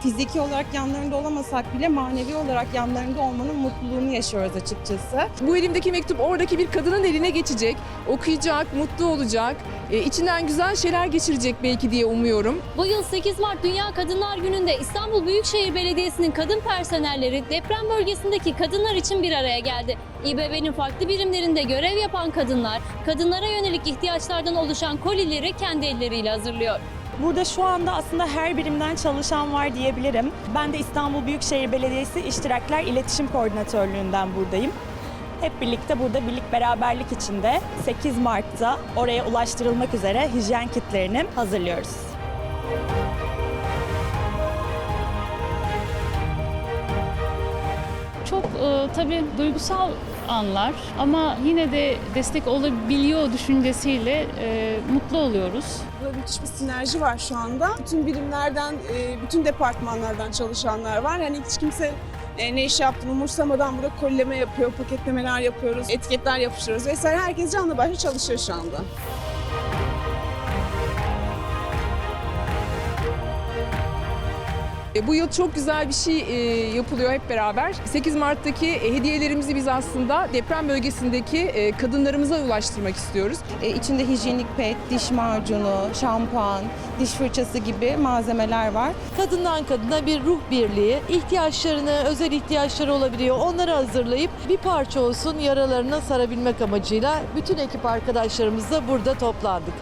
Fiziki olarak yanlarında olamasak bile manevi olarak yanlarında olmanın mutluluğunu yaşıyoruz açıkçası. Bu elimdeki mektup oradaki bir kadının eline geçecek, okuyacak, mutlu olacak, e, içinden güzel şeyler geçirecek belki diye umuyorum. Bu yıl 8 Mart Dünya Kadınlar Günü'nde İstanbul Büyükşehir Belediyesi'nin kadın personelleri deprem bölgesindeki kadınlar için bir araya geldi. İBB'nin farklı birimlerinde görev yapan kadınlar, kadınlara yönelik ihtiyaçlardan oluşan kolileri kendi elleriyle hazırlıyor. Burada şu anda aslında her birimden çalışan var diyebilirim. Ben de İstanbul Büyükşehir Belediyesi İştirakler İletişim Koordinatörlüğü'nden buradayım. Hep birlikte burada birlik beraberlik içinde 8 Mart'ta oraya ulaştırılmak üzere hijyen kitlerini hazırlıyoruz. Çok e, tabii duygusal anlar ama yine de destek olabiliyor düşüncesiyle e, mutlu oluyoruz. Burada müthiş bir sinerji var şu anda. Bütün birimlerden, e, bütün departmanlardan çalışanlar var. Hani hiç kimse e, ne iş yaptığını umursamadan burada kolleme yapıyor, paketlemeler yapıyoruz, etiketler yapıştırıyoruz vesaire. Herkes canlı başla çalışıyor şu anda. E, Bu yıl çok güzel bir şey e, yapılıyor hep beraber. 8 Mart'taki e, hediyelerimizi biz aslında deprem bölgesindeki e, kadınlarımıza ulaştırmak istiyoruz. E, içinde hijyenik pet, diş macunu, şampuan, diş fırçası gibi malzemeler var. kadından kadına bir ruh birliği, ihtiyaçlarını, özel ihtiyaçları olabiliyor. Onları hazırlayıp bir parça olsun yaralarına sarabilmek amacıyla bütün ekip arkadaşlarımızla burada toplandık.